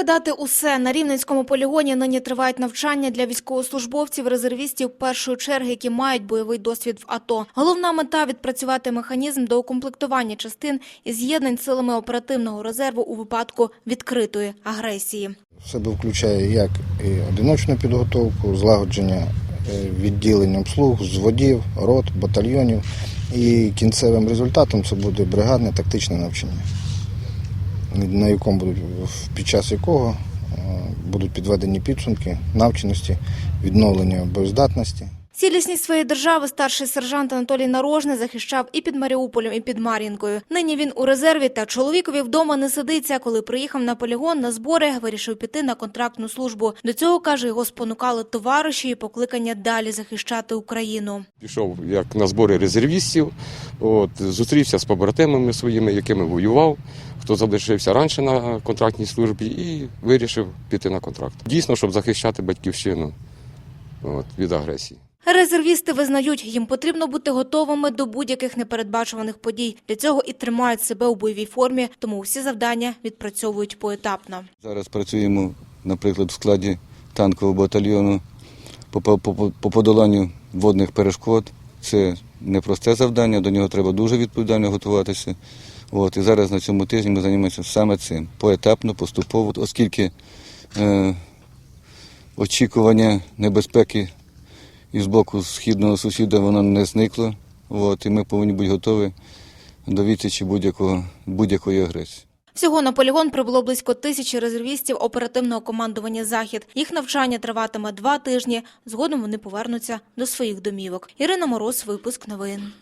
Пригадати усе на рівненському полігоні нині тривають навчання для військовослужбовців, резервістів першої черги, які мають бойовий досвід в АТО. Головна мета відпрацювати механізм до укомплектування частин і з'єднань силами оперативного резерву у випадку відкритої агресії. В себе включає як і одиночну підготовку, злагодження е, відділень обслуг, зводів, рот, батальйонів. І кінцевим результатом це буде бригадне тактичне навчання, на якому будуть під час якого е, будуть підведені підсумки навченості, відновлення боєздатності. Цілісність своєї держави старший сержант Анатолій Нарожний захищав і під Маріуполем, і під Мар'їнкою. Нині він у резерві, та чоловікові вдома не сидиться. Коли приїхав на полігон на збори, вирішив піти на контрактну службу. До цього каже, його спонукали товариші і покликання далі захищати Україну. Пішов як на збори резервістів, от, зустрівся з побратимами своїми, якими воював, хто залишився раніше на контрактній службі, і вирішив піти на контракт. Дійсно, щоб захищати батьківщину от, від агресії. Резервісти визнають, їм потрібно бути готовими до будь-яких непередбачуваних подій. Для цього і тримають себе у бойовій формі, тому всі завдання відпрацьовують поетапно. Зараз працюємо, наприклад, в складі танкового батальйону по, по, по, по подоланню водних перешкод. Це непросте завдання, до нього треба дуже відповідально готуватися. От, і зараз на цьому тижні ми займаємося саме цим поетапно, поступово, оскільки е, очікування небезпеки із боку східного сусіда воно не зникло. От, і ми повинні бути готові до відсічі будь-якої агресії. Всього на полігон прибуло близько тисячі резервістів оперативного командування «Захід». Їх навчання триватиме два тижні. Згодом вони повернуться до своїх домівок. Ірина Мороз, випуск новин.